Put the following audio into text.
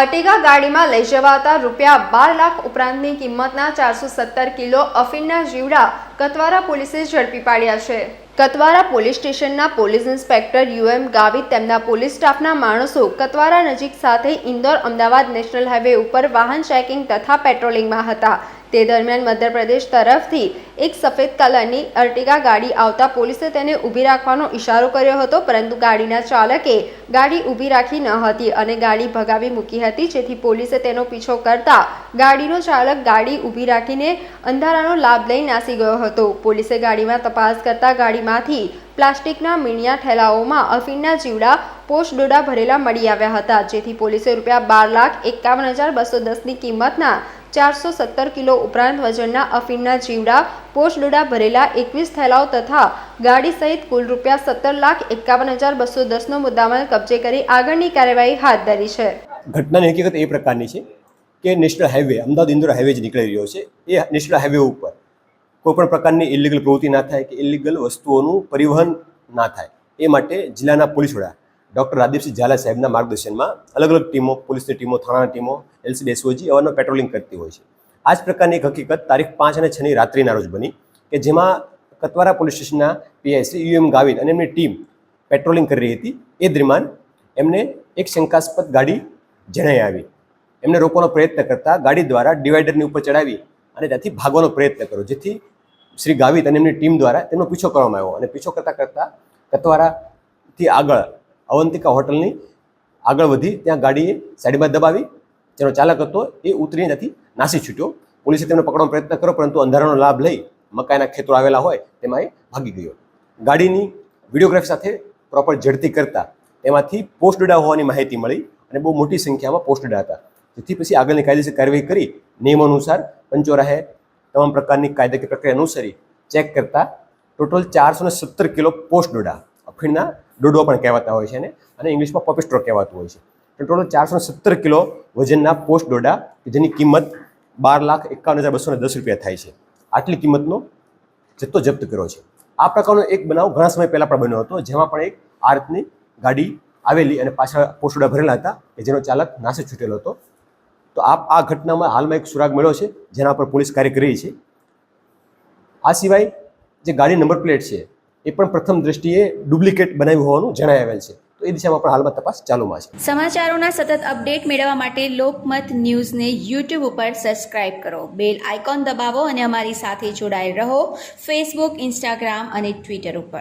Ertiga ગાડીમાં લઈ જવાતા રૂપિયા બાર લાખ ઉપરાંતની કિંમતના ચારસો સત્તર કિલો અફીણના જીવડા કતવારા પોલીસે ઝડપી પાડ્યા છે. કતવારા પોલીસ સ્ટેશનના police inspector U M Gavit તેમના પોલીસ સ્ટાફના માણસો કતવારા નજીક સાથે ઇન્દોર અમદાવાદ નેશનલ હાઈવે ઉપર વાહન ચેકિંગ તથા પેટ્રોલિંગમાં હતા. તે દરમિયાન મધ્યપ્રદેશ તરફથી એક સફેદ કલરની અર્ટિગા ગાડી આવતા પોલીસે તેને ઊભી રાખવાનો ઇશારો કર્યો હતો, પરંતુ ગાડીના ચાલકે ગાડી ઊભી રાખી ન હતી અને ગાડી ભગાવી મૂકી હતી, જેથી પોલીસે તેનો પીછો કરતા ગાડીનો ચાલક ગાડી ઊભી રાખીને અંધારાનો લાભ લઈ નાસી ગયો હતો. પોલીસે ગાડીમાં તપાસ કરતા ગાડીમાંથી પ્લાસ્ટિકના મીણિયા ઠેલાઓમાં અફીણના જીવડા પોસ્ટ ડોડા ભરેલા મળી આવ્યા હતા, જેથી પોલીસે રૂપિયા બાર લાખ એકાવન હજાર બસો દસની કિંમતના ચારસો સત્તર કિલો ઉપરાંત વજનના અફીણના જીવડા પોસ્ટ ભરેલા એકવીસ થેલાઓ તથા ગાડી સહિત કુલ રૂપિયા સત્તર લાખ એકાવન હજાર બસો દસનો મુદ્દામાલ કબજે કરી આગળની કાર્યવાહી હાથ ધરી છે. ઘટનાની હકીકત એ પ્રકારની છે કે national highway Ahmedabad Indore highway જે નીકળી રહ્યો છે. એ નેશનલ હાઈવે ઉપર કોઈપણ પ્રકારની ઇલીગલ પ્રવૃત્તિ ના થાય કે ઇલીગલ વસ્તુઓનું પરિવહન ના થાય. એ માટે જિલ્લાના પોલીસ વડા ડૉક્ટર રાદીપસિંહ ઝાલા સાહેબના માર્ગદર્શનમાં અલગ અલગ ટીમો, પોલીસની ટીમો, થાણાની ટીમો એલસીબી એસઓજી અવારનવાર પેટ્રોલિંગ કરતી હોય છે. આ જ પ્રકારની એક હકીકત તારીખ પાંચ અને છની રાત્રિના રોજ બની કે જેમાં કતવારા પોલીસ સ્ટેશનના પીઆઈ યુએમ ગાવિત અને એમની ટીમ પેટ્રોલિંગ કરી રહી હતી. એ દરમિયાન એમને એક શંકાસ્પદ ગાડી જણાઈ આવી. એમને રોકવાનો પ્રયત્ન કરતા ગાડી દ્વારા ડિવાઈડરની ઉપર ચડાવી અને ત્યાંથી ભાગવાનો પ્રયત્ન કર્યો, જેથી શ્રી ગાવિત અને એમની ટીમ દ્વારા તેમનો પીછો કરવામાં આવ્યો. અને પીછો કરતાં કરતાં કતવારાથી આગળ અવંતિકા હોટલની આગળ વધી ત્યાં ગાડીએ સાઈડમાં દબાવી જેનો ચાલક હતો એ ઉતરીને ત્યાંથી નાસી છૂટ્યો. પોલીસે તેમને પકડવાનો પ્રયત્ન કર્યો, પરંતુ અંધારાનો લાભ લઈ મકાઈના ખેતરો આવેલા હોય તેમાં એ ભાગી ગયો. ગાડીની વિડીયોગ્રાફી સાથે પ્રોપર ઝડતી કરતા એમાંથી પોસ્ટ ડેટા હોવાની માહિતી મળી અને બહુ મોટી સંખ્યામાં પોસ્ટ ડેટા હતા. જેથી પછી આગળની કાયદેસર કાર્યવાહી કરી નિયમ અનુસાર પંચોરાહે તમામ પ્રકારની કાયદાકીય પ્રક્રિયા અનુસરી ચેક કરતા ટોટલ ચારસો સત્તર કિલો પોસ્ટ ડોડા અફીણના ડોડો પણ કહેવાતા હોય છે ને અને ઇંગ્લિશમાં પોપિસ્ટ્રો કહેવાતું હોય છે. તો ટોટલ ચારસો સત્તર કિલો વજનના પોસ્ટ ડોડા જેની કિંમત બાર લાખ એકાવન હજાર બસો દસ રૂપિયા થાય છે. આટલી કિંમતનો જથ્થો જપ્ત કર્યો છે. આ પ્રકારનો એક બનાવ ઘણા સમય પહેલાં પણ બન્યો હતો, જેમાં પણ એક આ રીતની ગાડી આવેલી અને પાછળ પોસ્ટોડા ભરેલા હતા કે જેનો ચાલક નાસે છૂટેલો હતો. તો આ આ ઘટનામાં હાલમાં એક સુરાગ મળ્યો છે, જેના પર પોલીસ કાર્ય કરી રહી છે. આ સિવાય જે ગાડી નંબર પ્લેટ છે એ પણ પ્રથમ દ્રષ્ટિએ ડુપ્લિકેટ બનાવ્યું હોવાનું જણાઈ આવેલ છે. તો એ દિશામાં પણ હાલમાં તપાસ ચાલુમાં છે. સમાચારોના સતત અપડેટ મેળવવા માટે લોકમત ન્યૂઝને યુટ્યુબ ઉપર સબસ્ક્રાઇબ કરો. બેલ આઇકોન દબાવો અને અમારી સાથે જોડાયેલ રહો. ફેસબુક ઇન્સ્ટાગ્રામ અને ટ્વિટર ઉપર.